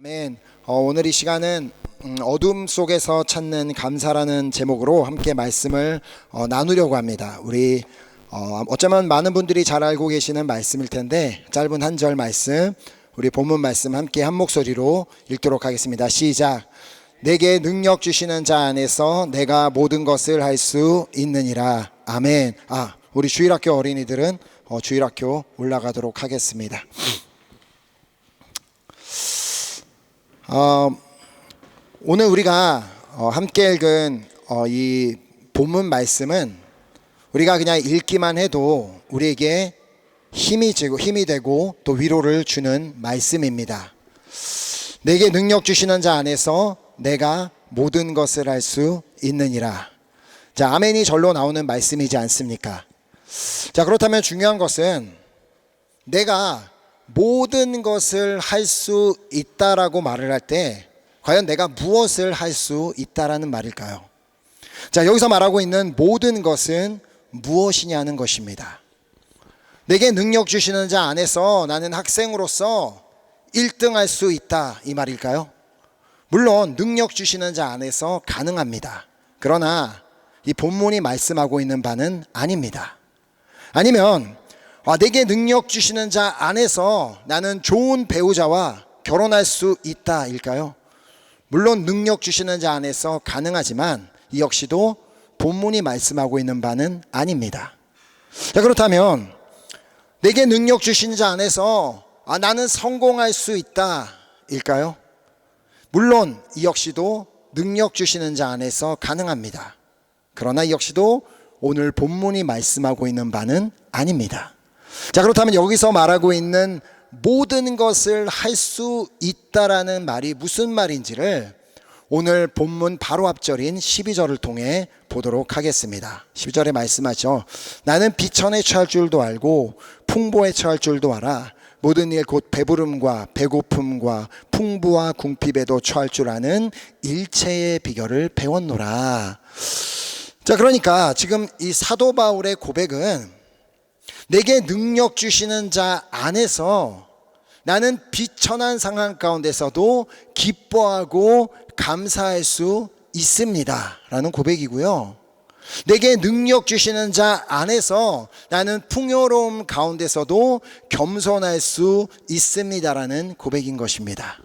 아멘. 어, 오늘 이 시간은 음, 어둠 속에서 찾는 감사라는 제목으로 함께 말씀을 어, 나누려고 합니다. 우리 어, 어쩌면 많은 분들이 잘 알고 계시는 말씀일 텐데 짧은 한 절 말씀 우리 본문 말씀 함께 한 목소리로 읽도록 하겠습니다. 시작. 내게 능력 주시는 자 안에서 내가 모든 것을 할 수 있느니라. 아멘. 아, 우리 주일학교 어린이들은 어, 주일학교 올라가도록 하겠습니다. 어, 오늘 우리가 어, 함께 읽은 어, 이 본문 말씀은 우리가 그냥 읽기만 해도 우리에게 힘이 지고 힘이 되고 또 위로를 주는 말씀입니다. 내게 능력 주시는 자 안에서 내가 모든 것을 할 수 있느니라. 자, 아멘이 절로 나오는 말씀이지 않습니까? 자, 그렇다면 중요한 것은 내가 모든 것을 할 수 있다라고 말을 할 때 과연 내가 무엇을 할 수 있다라는 말일까요? 자, 여기서 말하고 있는 모든 것은 무엇이냐는 것입니다. 내게 능력 주시는 자 안에서 나는 학생으로서 1등 할 수 있다 이 말일까요? 물론 능력 주시는 자 안에서 가능합니다. 그러나 이 본문이 말씀하고 있는 바는 아닙니다. 아니면 아, 내게 능력 주시는 자 안에서 나는 좋은 배우자와 결혼할 수 있다일까요? 물론 능력 주시는 자 안에서 가능하지만 이 역시도 본문이 말씀하고 있는 바는 아닙니다. 자, 그렇다면 내게 능력 주신 자 안에서 아, 나는 성공할 수 있다일까요? 물론 이 역시도 능력 주시는 자 안에서 가능합니다. 그러나 이 역시도 오늘 본문이 말씀하고 있는 바는 아닙니다. 자, 그렇다면 여기서 말하고 있는 모든 것을 할 수 있다라는 말이 무슨 말인지를 오늘 본문 바로 앞절인 12절을 통해 보도록 하겠습니다. 12절에 말씀하죠. 나는 비천에 처할 줄도 알고 풍부에 처할 줄도 알아. 모든 일 곧 배부름과 배고픔과 풍부와 궁핍에도 처할 줄 아는 일체의 비결을 배웠노라. 자, 그러니까 지금 이 사도 바울의 고백은 내게 능력 주시는 자 안에서 나는 비천한 상황 가운데서도 기뻐하고 감사할 수 있습니다. 라는 고백이고요. 내게 능력 주시는 자 안에서 나는 풍요로움 가운데서도 겸손할 수 있습니다라는 고백인 것입니다.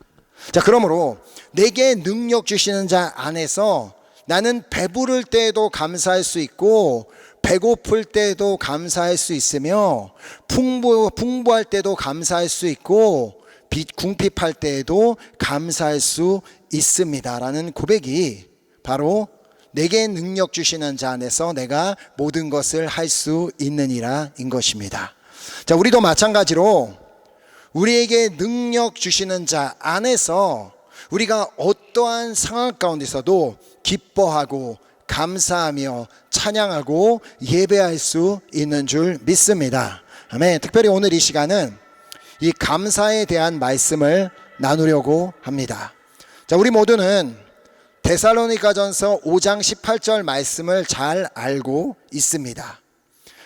자, 그러므로 내게 능력 주시는 자 안에서 나는 배부를 때에도 감사할 수 있고 배고플 때도 감사할 수 있으며 풍부 풍부할 때도 감사할 수 있고 빚 궁핍할 때에도 감사할 수 있습니다라는 고백이 바로 내게 능력 주시는 자 안에서 내가 모든 것을 할 수 있느니라인 것입니다. 자, 우리도 마찬가지로 우리에게 능력 주시는 자 안에서 우리가 어떠한 상황 가운데서도 기뻐하고 감사하며 찬양하고 예배할 수 있는 줄 믿습니다. 아멘. 특별히 오늘 이 시간은 이 감사에 대한 말씀을 나누려고 합니다. 자, 우리 모두는 데살로니가전서 5장 18절 말씀을 잘 알고 있습니다.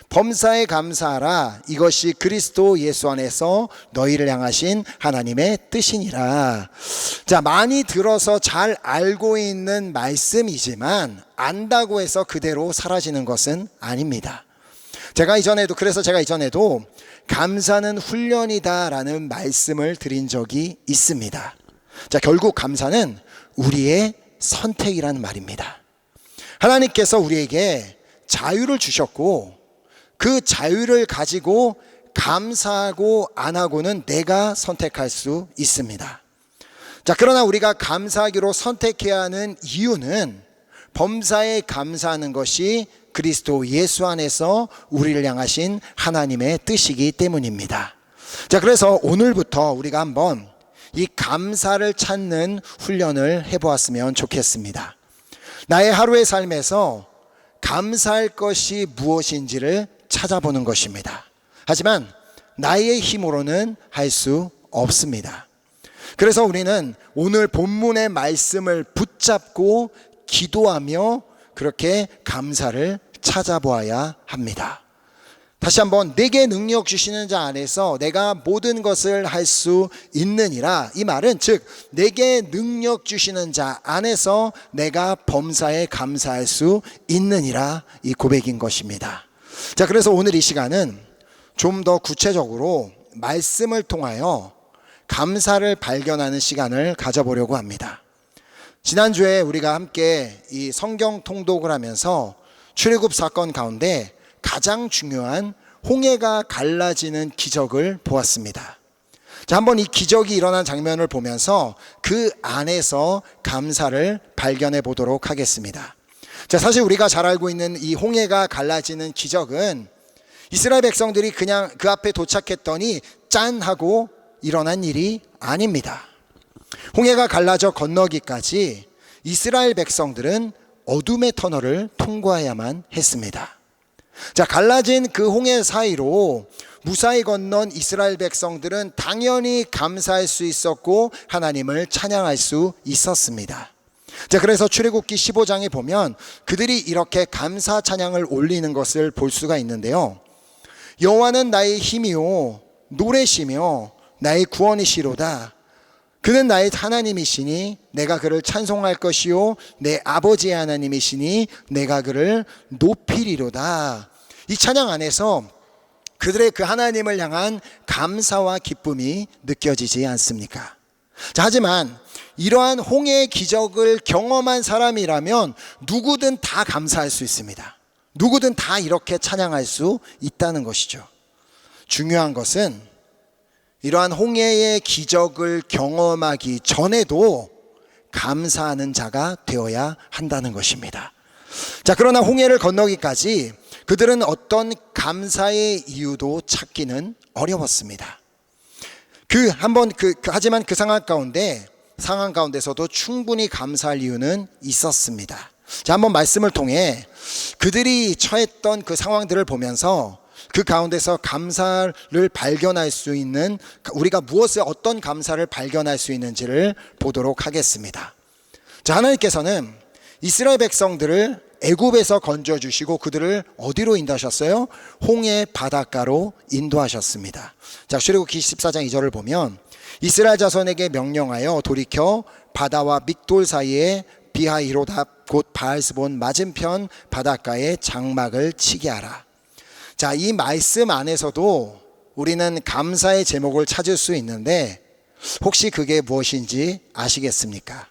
범사에 감사하라 이것이 그리스도 예수 안에서 너희를 향하신 하나님의 뜻이니라. 자, 많이 들어서 잘 알고 있는 말씀이지만 안다고 해서 그대로 사라지는 것은 아닙니다. 제가 이전에도 그래서 제가 이전에도 감사는 훈련이다라는 말씀을 드린 적이 있습니다. 자, 결국 감사는 우리의 선택이라는 말입니다. 하나님께서 우리에게 자유를 주셨고 그 자유를 가지고 감사하고 안 하고는 내가 선택할 수 있습니다. 자, 그러나 우리가 감사하기로 선택해야 하는 이유는 범사에 감사하는 것이 그리스도 예수 안에서 우리를 향하신 하나님의 뜻이기 때문입니다. 자, 그래서 오늘부터 우리가 한번 이 감사를 찾는 훈련을 해보았으면 좋겠습니다. 나의 하루의 삶에서 감사할 것이 무엇인지를 찾아보는 것입니다. 하지만 나의 힘으로는 할 수 없습니다. 그래서 우리는 오늘 본문의 말씀을 붙잡고 기도하며 그렇게 감사를 찾아보아야 합니다. 다시 한번 내게 능력 주시는 자 안에서 내가 모든 것을 할 수 있느니라. 이 말은 즉 내게 능력 주시는 자 안에서 내가 범사에 감사할 수 있느니라 이 고백인 것입니다. 자, 그래서 오늘 이 시간은 좀 더 구체적으로 말씀을 통하여 감사를 발견하는 시간을 가져보려고 합니다. 지난주에 우리가 함께 이 성경 통독을 하면서 출애굽 사건 가운데 가장 중요한 홍해가 갈라지는 기적을 보았습니다. 자, 한번 이 기적이 일어난 장면을 보면서 그 안에서 감사를 발견해 보도록 하겠습니다. 자, 사실 우리가 잘 알고 있는 이 홍해가 갈라지는 기적은 이스라엘 백성들이 그냥 그 앞에 도착했더니 짠 하고 일어난 일이 아닙니다. 홍해가 갈라져 건너기까지 이스라엘 백성들은 어둠의 터널을 통과해야만 했습니다. 자, 갈라진 그 홍해 사이로 무사히 건넌 이스라엘 백성들은 당연히 감사할 수 있었고 하나님을 찬양할 수 있었습니다. 자, 그래서 출애굽기 15장에 보면 그들이 이렇게 감사 찬양을 올리는 것을 볼 수가 있는데요. 여호와는 나의 힘이요 노래시며 나의 구원이시로다. 그는 나의 하나님이시니 내가 그를 찬송할 것이요 내 아버지의 하나님이시니 내가 그를 높이리로다. 이 찬양 안에서 그들의 그 하나님을 향한 감사와 기쁨이 느껴지지 않습니까? 자, 하지만 이러한 홍해의 기적을 경험한 사람이라면 누구든 다 감사할 수 있습니다. 누구든 다 이렇게 찬양할 수 있다는 것이죠. 중요한 것은 이러한 홍해의 기적을 경험하기 전에도 감사하는 자가 되어야 한다는 것입니다. 자, 그러나 홍해를 건너기까지 그들은 어떤 감사의 이유도 찾기는 어려웠습니다. 그 한번 그, 그 하지만 그 상황 가운데 상황 가운데서도 충분히 감사할 이유는 있었습니다. 자, 한번 말씀을 통해 그들이 처했던 그 상황들을 보면서 그 가운데서 감사를 발견할 수 있는 우리가 무엇을 어떤 감사를 발견할 수 있는지를 보도록 하겠습니다. 자, 하나님께서는 이스라엘 백성들을 애굽에서 건져 주시고 그들을 어디로 인도하셨어요? 홍해 바닷가로 인도하셨습니다. 자, 출애굽기 14장 2절을 보면 이스라엘 자손에게 명령하여 돌이켜 바다와 믹돌 사이에 비하이로다 곧 바알스본 맞은편 바닷가에 장막을 치게 하라. 자, 이 말씀 안에서도 우리는 감사의 제목을 찾을 수 있는데 혹시 그게 무엇인지 아시겠습니까?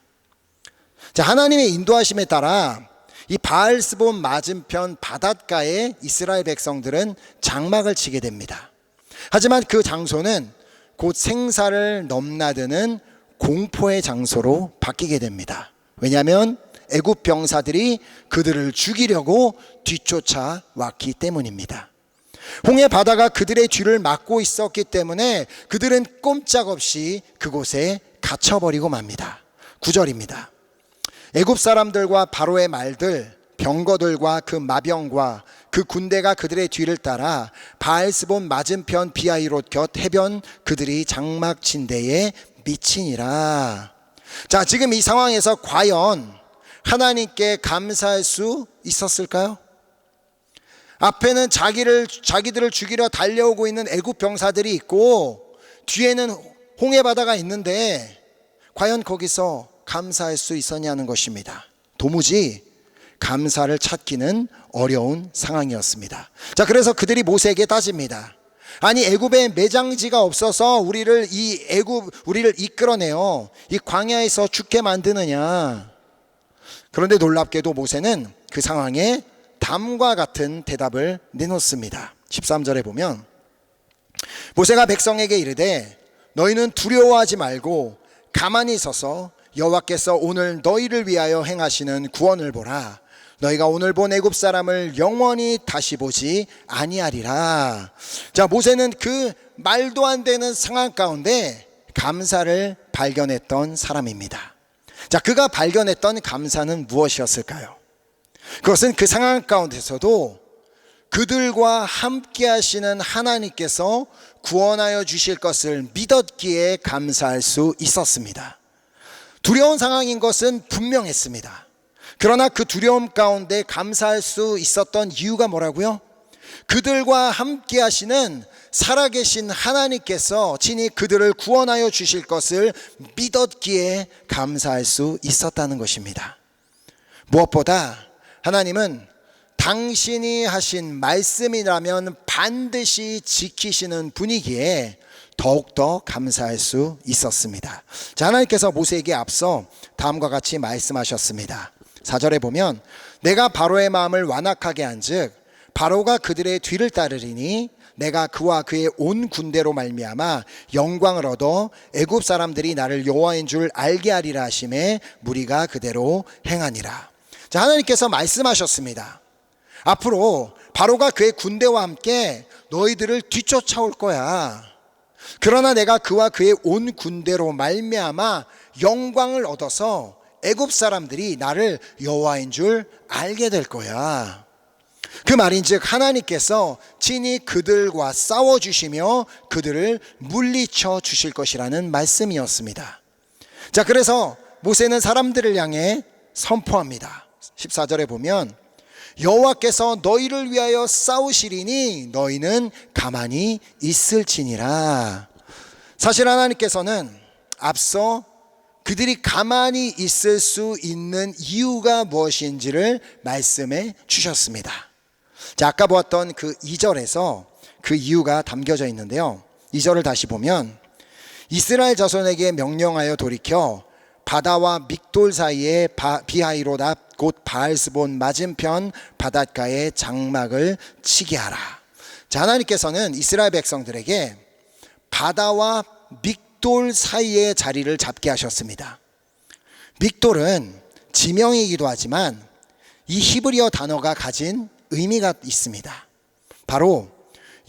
자, 하나님의 인도하심에 따라 이 바알스본 맞은편 바닷가에 이스라엘 백성들은 장막을 치게 됩니다. 하지만 그 장소는 곧 생사를 넘나드는 공포의 장소로 바뀌게 됩니다. 왜냐하면 애굽 병사들이 그들을 죽이려고 뒤쫓아 왔기 때문입니다. 홍해 바다가 그들의 뒤를 막고 있었기 때문에 그들은 꼼짝없이 그곳에 갇혀버리고 맙니다. 9절입니다. 애굽 사람들과 바로의 말들, 병거들과 그 마병과 그 군대가 그들의 뒤를 따라 바알스본 맞은편 비아이롯 곁 해변 그들이 장막 진대에 미치니라. 자, 지금 이 상황에서 과연 하나님께 감사할 수 있었을까요? 앞에는 자기를 자기들을 죽이려 달려오고 있는 애굽 병사들이 있고 뒤에는 홍해 바다가 있는데 과연 거기서 감사할 수 있었냐는 것입니다. 도무지 감사를 찾기는 어려운 상황이었습니다. 자, 그래서 그들이 모세에게 따집니다. 아니 애굽에 매장지가 없어서 우리를 이 애굽 우리를 이끌어내어 이 광야에서 죽게 만드느냐. 그런데 놀랍게도 모세는 그 상황에 담과 같은 대답을 내놓습니다. 13절에 보면 모세가 백성에게 이르되 너희는 두려워하지 말고 가만히 서서 여호와께서 오늘 너희를 위하여 행하시는 구원을 보라. 너희가 오늘 본 애굽 사람을 영원히 다시 보지 아니하리라. 자, 모세는 그 말도 안 되는 상황 가운데 감사를 발견했던 사람입니다. 자, 그가 발견했던 감사는 무엇이었을까요? 그것은 그 상황 가운데서도 그들과 함께 하시는 하나님께서 구원하여 주실 것을 믿었기에 감사할 수 있었습니다. 두려운 상황인 것은 분명했습니다. 그러나 그 두려움 가운데 감사할 수 있었던 이유가 뭐라고요? 그들과 함께 하시는 살아계신 하나님께서 친히 그들을 구원하여 주실 것을 믿었기에 감사할 수 있었다는 것입니다. 무엇보다 하나님은 당신이 하신 말씀이라면 반드시 지키시는 분이기에 더욱더 감사할 수 있었습니다. 자, 하나님께서 모세에게 앞서 다음과 같이 말씀하셨습니다. 4절에 보면 내가 바로의 마음을 완악하게 한즉 바로가 그들의 뒤를 따르리니 내가 그와 그의 온 군대로 말미암아 영광을 얻어 애굽 사람들이 나를 여호와인 줄 알게 하리라 하심에 무리가 그대로 행하니라. 자, 하나님께서 말씀하셨습니다. 앞으로 바로가 그의 군대와 함께 너희들을 뒤쫓아올 거야. 그러나 내가 그와 그의 온 군대로 말미암아 영광을 얻어서 애굽 사람들이 나를 여호와인 줄 알게 될 거야. 그 말인즉 하나님께서 친히 그들과 싸워 주시며 그들을 물리쳐 주실 것이라는 말씀이었습니다. 자, 그래서 모세는 사람들을 향해 선포합니다. 14절에 보면 여호와께서 너희를 위하여 싸우시리니 너희는 가만히 있을지니라. 사실 하나님께서는 앞서 그들이 가만히 있을 수 있는 이유가 무엇인지를 말씀해 주셨습니다. 자, 아까 보았던 그 2절에서 그 이유가 담겨져 있는데요. 2절을 다시 보면 이스라엘 자손에게 명령하여 돌이켜 바다와 믹돌 사이에 바, 비하이로다 곧 바알스본 맞은편 바닷가에 장막을 치게 하라. 자, 하나님께서는 이스라엘 백성들에게 바다와 믹 돌 사이의 자리를 잡게 하셨습니다. 믹돌은 지명이기도 하지만 이 히브리어 단어가 가진 의미가 있습니다. 바로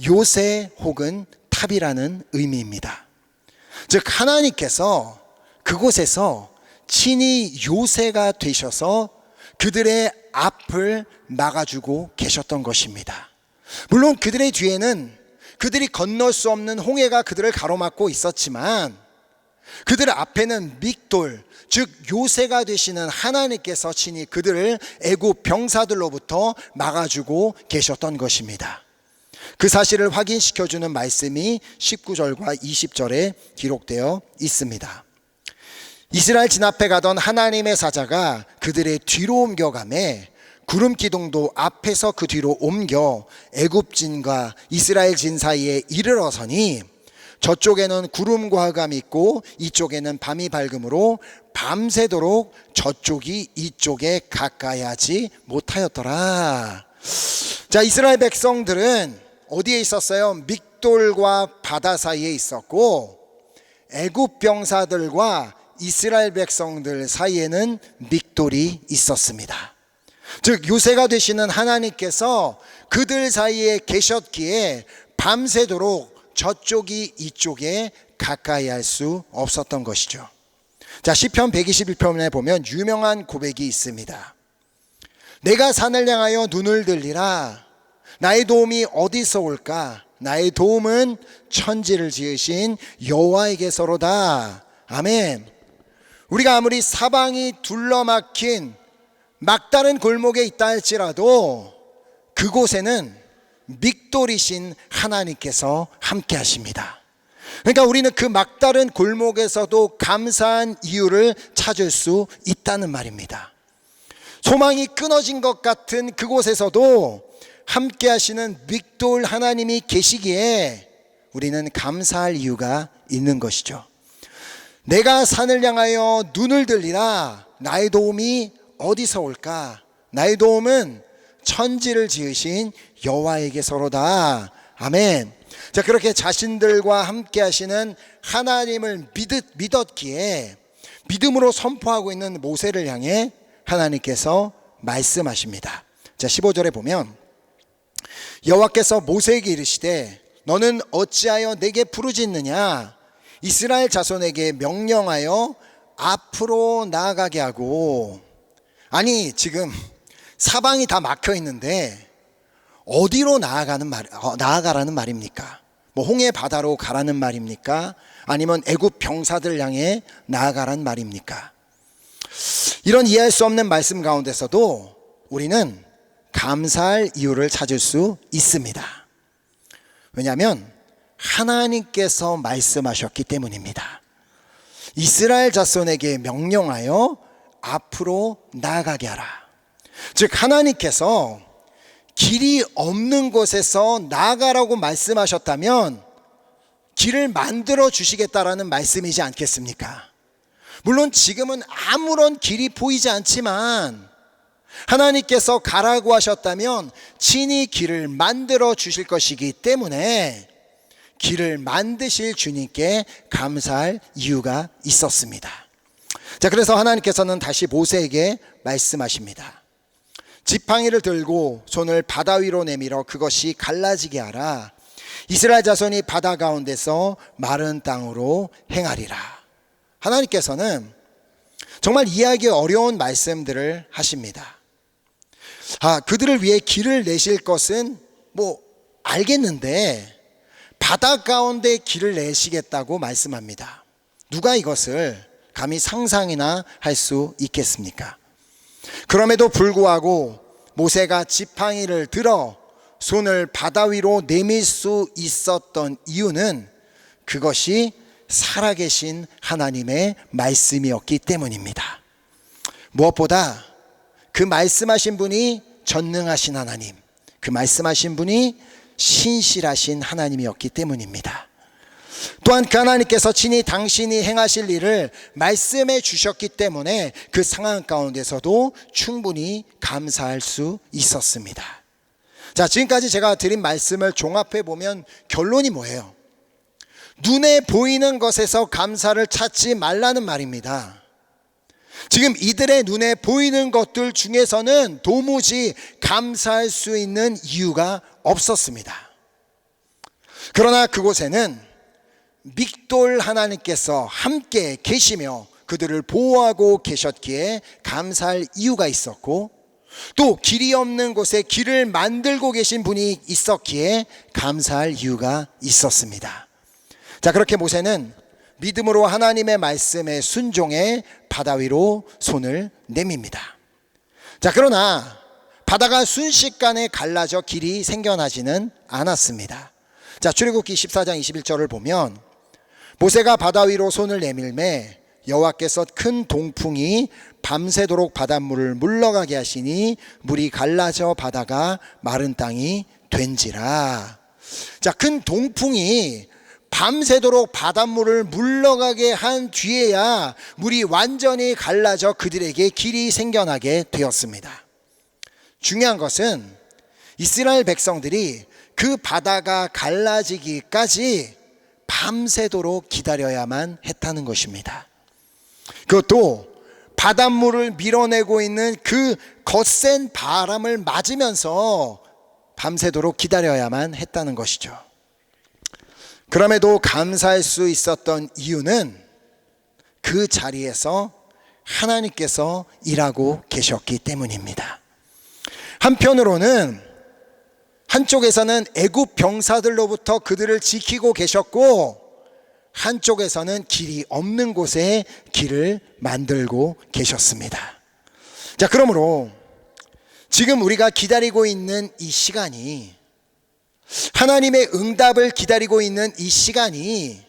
요새 혹은 탑이라는 의미입니다. 즉 하나님께서 그곳에서 친히 요새가 되셔서 그들의 앞을 막아주고 계셨던 것입니다. 물론 그들의 뒤에는 그들이 건널 수 없는 홍해가 그들을 가로막고 있었지만 그들 앞에는 믹돌 즉 요새가 되시는 하나님께서 친히 그들을 애굽 병사들로부터 막아주고 계셨던 것입니다. 그 사실을 확인시켜 주는 말씀이 19절과 20절에 기록되어 있습니다. 이스라엘 진 앞에 가던 하나님의 사자가 그들의 뒤로 옮겨가매 구름 기둥도 앞에서 그 뒤로 옮겨 애굽진과 이스라엘 진 사이에 이르러서니 저쪽에는 구름과 흑암이 있고 이쪽에는 밤이 밝음으로 밤새도록 저쪽이 이쪽에 가까이 하지 못하였더라. 자, 이스라엘 백성들은 어디에 있었어요? 믹돌과 바다 사이에 있었고 애굽 병사들과 이스라엘 백성들 사이에는 믹돌이 있었습니다. 즉 요새가 되시는 하나님께서 그들 사이에 계셨기에 밤새도록 저쪽이 이쪽에 가까이 할 수 없었던 것이죠. 자, 시편 121편에 보면 유명한 고백이 있습니다. 내가 산을 향하여 눈을 들리라. 나의 도움이 어디서 올까? 나의 도움은 천지를 지으신 여호와에게서로다. 아멘. 우리가 아무리 사방이 둘러막힌 막다른 골목에 있다 할지라도 그곳에는 믹돌이신 하나님께서 함께 하십니다. 그러니까 우리는 그 막다른 골목에서도 감사한 이유를 찾을 수 있다는 말입니다. 소망이 끊어진 것 같은 그곳에서도 함께 하시는 믹돌 하나님이 계시기에 우리는 감사할 이유가 있는 것이죠. 내가 산을 향하여 눈을 들리라 나의 도움이 어디서 올까? 나의 도움은 천지를 지으신 여호와에게서로다. 아멘. 자, 그렇게 자신들과 함께 하시는 하나님을 믿었, 믿었기에 믿음으로 선포하고 있는 모세를 향해 하나님께서 말씀하십니다. 자, 15절에 보면 여호와께서 모세에게 이르시되 너는 어찌하여 내게 부르짖느냐 이스라엘 자손에게 명령하여 앞으로 나아가게 하고 아니 지금 사방이 다 막혀 있는데 어디로 나아가는 말 어, 나아가라는 말입니까? 뭐 홍해 바다로 가라는 말입니까? 아니면 애굽 병사들 향해 나아가라는 말입니까? 이런 이해할 수 없는 말씀 가운데서도 우리는 감사할 이유를 찾을 수 있습니다. 왜냐하면 하나님께서 말씀하셨기 때문입니다. 이스라엘 자손에게 명령하여 앞으로 나아가게 하라. 즉 하나님께서 길이 없는 곳에서 나아가라고 말씀하셨다면 길을 만들어 주시겠다라는 말씀이지 않겠습니까? 물론 지금은 아무런 길이 보이지 않지만 하나님께서 가라고 하셨다면 친히 길을 만들어 주실 것이기 때문에 길을 만드실 주님께 감사할 이유가 있었습니다. 자, 그래서 하나님께서는 다시 모세에게 말씀하십니다. 지팡이를 들고 손을 바다 위로 내밀어 그것이 갈라지게 하라. 이스라엘 자손이 바다 가운데서 마른 땅으로 행하리라. 하나님께서는 정말 이해하기 어려운 말씀들을 하십니다. 아, 그들을 위해 길을 내실 것은 뭐 알겠는데 바다 가운데 길을 내시겠다고 말씀합니다. 누가 이것을 감히 상상이나 할 수 있겠습니까? 그럼에도 불구하고 모세가 지팡이를 들어 손을 바다 위로 내밀 수 있었던 이유는 그것이 살아계신 하나님의 말씀이었기 때문입니다. 무엇보다 그 말씀하신 분이 전능하신 하나님, 그 말씀하신 분이 신실하신 하나님이었기 때문입니다. 또한 그 하나님께서 친히 당신이 행하실 일을 말씀해 주셨기 때문에 그 상황 가운데서도 충분히 감사할 수 있었습니다. 자, 지금까지 제가 드린 말씀을 종합해 보면 결론이 뭐예요? 눈에 보이는 것에서 감사를 찾지 말라는 말입니다. 지금 이들의 눈에 보이는 것들 중에서는 도무지 감사할 수 있는 이유가 없었습니다. 그러나 그곳에는 믹돌 하나님께서 함께 계시며 그들을 보호하고 계셨기에 감사할 이유가 있었고 또 길이 없는 곳에 길을 만들고 계신 분이 있었기에 감사할 이유가 있었습니다. 자, 그렇게 모세는 믿음으로 하나님의 말씀에 순종해 바다 위로 손을 내밉니다. 자, 그러나 바다가 순식간에 갈라져 길이 생겨나지는 않았습니다. 자, 출애굽기 14장 21절을 보면 모세가 바다 위로 손을 내밀매 여호와께서 큰 동풍이 밤새도록 바닷물을 물러가게 하시니 물이 갈라져 바다가 마른 땅이 된지라. 자, 큰 동풍이 밤새도록 바닷물을 물러가게 한 뒤에야 물이 완전히 갈라져 그들에게 길이 생겨나게 되었습니다. 중요한 것은 이스라엘 백성들이 그 바다가 갈라지기까지 밤새도록 기다려야만 했다는 것입니다. 그것도 바닷물을 밀어내고 있는 그 거센 바람을 맞으면서 밤새도록 기다려야만 했다는 것이죠. 그럼에도 감사할 수 있었던 이유는 그 자리에서 하나님께서 일하고 계셨기 때문입니다. 한편으로는 한쪽에서는 애굽 병사들로부터 그들을 지키고 계셨고 한쪽에서는 길이 없는 곳에 길을 만들고 계셨습니다. 자, 그러므로 지금 우리가 기다리고 있는 이 시간이 하나님의 응답을 기다리고 있는 이 시간이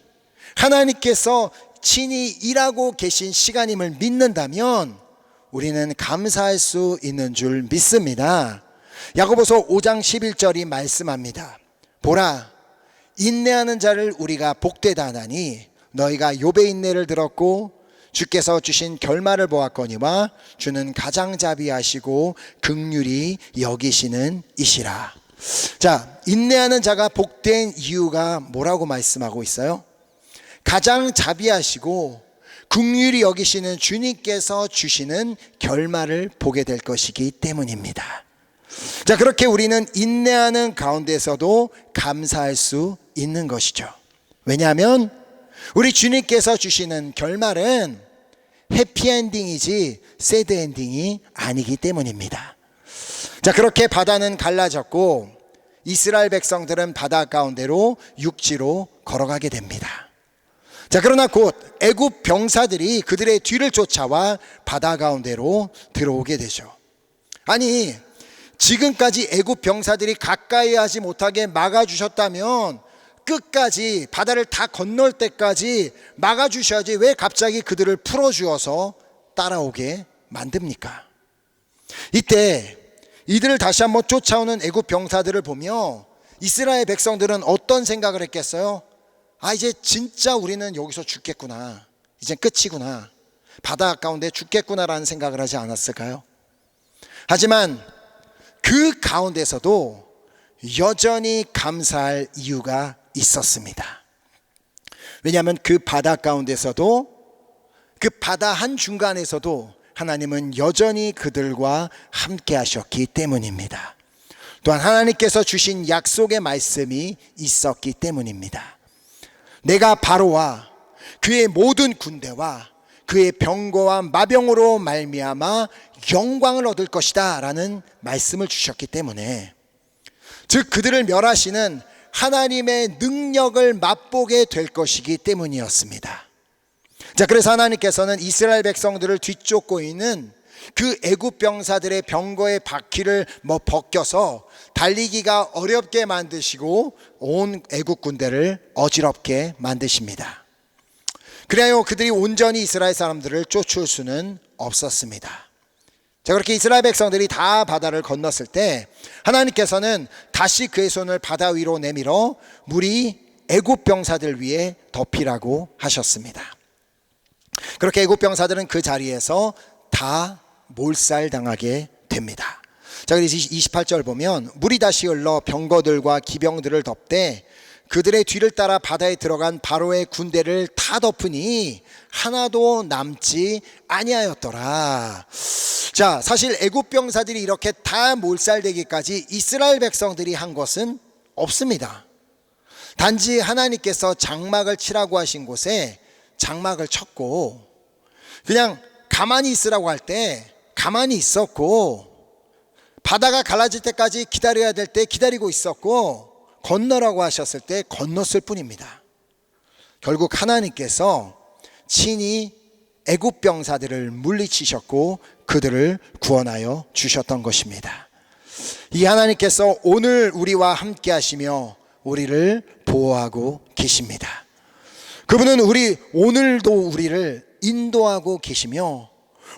하나님께서 친히 일하고 계신 시간임을 믿는다면 우리는 감사할 수 있는 줄 믿습니다. 야고보서 5장 11절이 말씀합니다. 보라 인내하는 자를 우리가 복되다 하나니 너희가 욥의 인내를 들었고 주께서 주신 결말을 보았거니와 주는 가장 자비하시고 극률이 여기시는 이시라. 자, 인내하는 자가 복된 이유가 뭐라고 말씀하고 있어요? 가장 자비하시고 국률이 여기시는 주님께서 주시는 결말을 보게 될 것이기 때문입니다. 자, 그렇게 우리는 인내하는 가운데서도 감사할 수 있는 것이죠. 왜냐하면 우리 주님께서 주시는 결말은 해피엔딩이지 새드엔딩이 아니기 때문입니다. 자, 그렇게 바다는 갈라졌고 이스라엘 백성들은 바다 가운데로 육지로 걸어가게 됩니다. 자, 그러나 곧 애굽 병사들이 그들의 뒤를 쫓아와 바다 가운데로 들어오게 되죠. 아니, 지금까지 애굽 병사들이 가까이 하지 못하게 막아 주셨다면 끝까지 바다를 다 건널 때까지 막아 주셔야지 왜 갑자기 그들을 풀어 주어서 따라오게 만듭니까? 이때 이들을 다시 한번 쫓아오는 애굽 병사들을 보며 이스라엘 백성들은 어떤 생각을 했겠어요? 아 이제 진짜 우리는 여기서 죽겠구나. 이제 끝이구나. 바다 가운데 죽겠구나라는 생각을 하지 않았을까요? 하지만 그 가운데서도 여전히 감사할 이유가 있었습니다. 왜냐하면 그 바다 가운데서도 그 바다 한 중간에서도 하나님은 여전히 그들과 함께 하셨기 때문입니다. 또한 하나님께서 주신 약속의 말씀이 있었기 때문입니다. 내가 바로와 그의 모든 군대와 그의 병거와 마병으로 말미암아 영광을 얻을 것이다라는 말씀을 주셨기 때문에 즉 그들을 멸하시는 하나님의 능력을 맛보게 될 것이기 때문이었습니다. 자, 그래서 하나님께서는 이스라엘 백성들을 뒤쫓고 있는 그 애굽 병사들의 병거의 바퀴를 뭐 벗겨서 달리기가 어렵게 만드시고 온 애굽 군대를 어지럽게 만드십니다. 그래요 그들이 온전히 이스라엘 사람들을 쫓을 수는 없었습니다. 자 그렇게 이스라엘 백성들이 다 바다를 건넜을 때 하나님께서는 다시 그의 손을 바다 위로 내밀어 물이 애굽 병사들 위에 덮이라고 하셨습니다. 그렇게 애굽 병사들은 그 자리에서 다 몰살당하게 됩니다. 자, 그래서 28절 보면 물이 다시 흘러 병거들과 기병들을 덮되 그들의 뒤를 따라 바다에 들어간 바로의 군대를 다 덮으니 하나도 남지 아니하였더라. 자, 사실 애굽 병사들이 이렇게 다 몰살되기까지 이스라엘 백성들이 한 것은 없습니다. 단지 하나님께서 장막을 치라고 하신 곳에 장막을 쳤고 그냥 가만히 있으라고 할 때 가만히 있었고 바다가 갈라질 때까지 기다려야 될 때 기다리고 있었고 건너라고 하셨을 때 건넜을 뿐입니다. 결국 하나님께서 친히 애굽 병사들을 물리치셨고 그들을 구원하여 주셨던 것입니다. 이 하나님께서 오늘 우리와 함께 하시며 우리를 보호하고 계십니다. 그분은 우리 오늘도 우리를 인도하고 계시며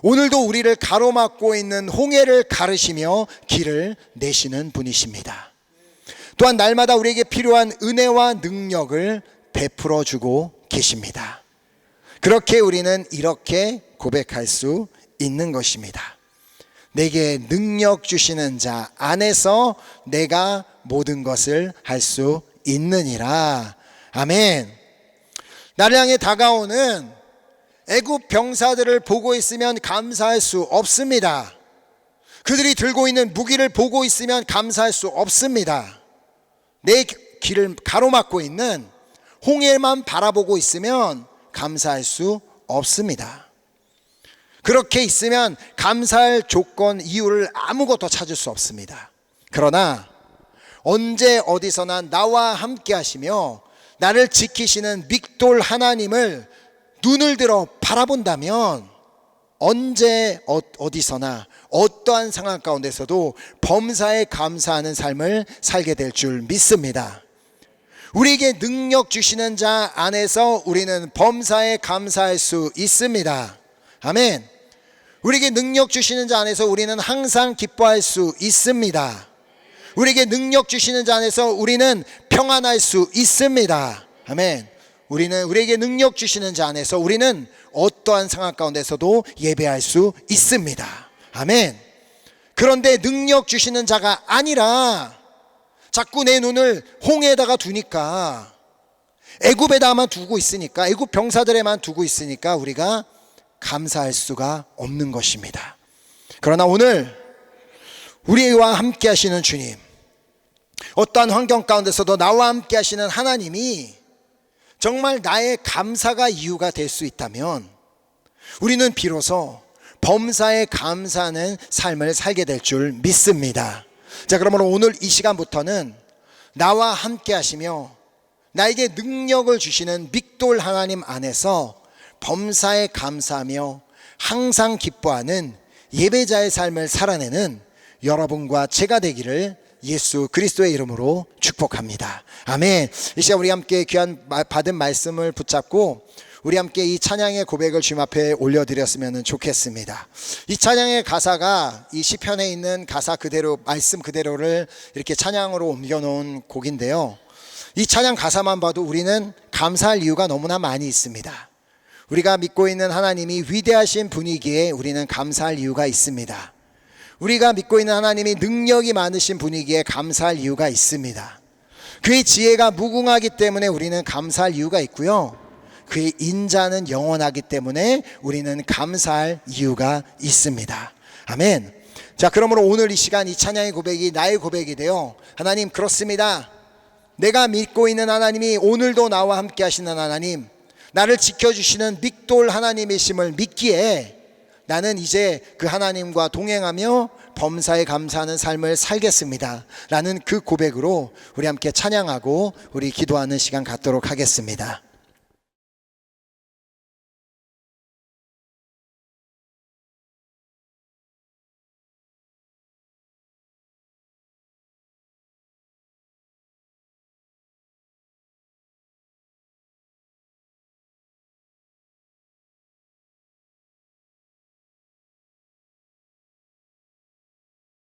오늘도 우리를 가로막고 있는 홍해를 가르시며 길을 내시는 분이십니다. 또한 날마다 우리에게 필요한 은혜와 능력을 베풀어 주고 계십니다. 그렇게 우리는 이렇게 고백할 수 있는 것입니다. 내게 능력 주시는 자 안에서 내가 모든 것을 할 수 있느니라. 아멘. 나를 향해 다가오는 애굽 병사들을 보고 있으면 감사할 수 없습니다. 그들이 들고 있는 무기를 보고 있으면 감사할 수 없습니다. 내 길을 가로막고 있는 홍해만 바라보고 있으면 감사할 수 없습니다. 그렇게 있으면 감사할 조건, 이유를 아무것도 찾을 수 없습니다. 그러나 언제 어디서나 나와 함께 하시며 나를 지키시는 믹돌 하나님을 눈을 들어 바라본다면 언제 어- 어디서나 어떠한 상황 가운데서도 범사에 감사하는 삶을 살게 될 줄 믿습니다. 우리에게 능력 주시는 자 안에서 우리는 범사에 감사할 수 있습니다. 아멘. 우리에게 능력 주시는 자 안에서 우리는 항상 기뻐할 수 있습니다. 우리에게 능력 주시는 자 안에서 우리는 평안할 수 있습니다. 아멘. 우리는 우리에게 능력 주시는 자 안에서 우리는 어떠한 상황 가운데서도 예배할 수 있습니다. 아멘. 그런데 능력 주시는 자가 아니라 자꾸 내 눈을 홍해에다가 두니까 애굽에다만 두고 있으니까 애굽 병사들에만 두고 있으니까 우리가 감사할 수가 없는 것입니다. 그러나 오늘 우리와 함께 하시는 주님 어떠한 환경 가운데서도 나와 함께 하시는 하나님이 정말 나의 감사가 이유가 될 수 있다면 우리는 비로소 범사에 감사하는 삶을 살게 될 줄 믿습니다. 자, 그러므로 오늘 이 시간부터는 나와 함께 하시며 나에게 능력을 주시는 믹돌 하나님 안에서 범사에 감사하며 항상 기뻐하는 예배자의 삶을 살아내는 여러분과 제가 되기를 예수 그리스도의 이름으로 축복합니다. 아멘. 이 시간 우리 함께 귀한 마- 받은 말씀을 붙잡고 우리 함께 이 찬양의 고백을 주님 앞에 올려드렸으면 좋겠습니다. 이 찬양의 가사가 이 시편에 있는 가사 그대로 말씀 그대로를 이렇게 찬양으로 옮겨놓은 곡인데요. 이 찬양 가사만 봐도 우리는 감사할 이유가 너무나 많이 있습니다. 우리가 믿고 있는 하나님이 위대하신 분이기에 우리는 감사할 이유가 있습니다. 우리가 믿고 있는 하나님이 능력이 많으신 분이기에 감사할 이유가 있습니다. 그의 지혜가 무궁하기 때문에 우리는 감사할 이유가 있고요. 그의 인자는 영원하기 때문에 우리는 감사할 이유가 있습니다. 아멘. 자, 그러므로 오늘 이 시간 이 찬양의 고백이 나의 고백이 되어 하나님 그렇습니다. 내가 믿고 있는 하나님이 오늘도 나와 함께 하시는 하나님, 나를 지켜주시는 믹돌 하나님이심을 믿기에 나는 이제 그 하나님과 동행하며 범사에 감사하는 삶을 살겠습니다. 라는 그 고백으로 우리 함께 찬양하고 우리 기도하는 시간 갖도록 하겠습니다.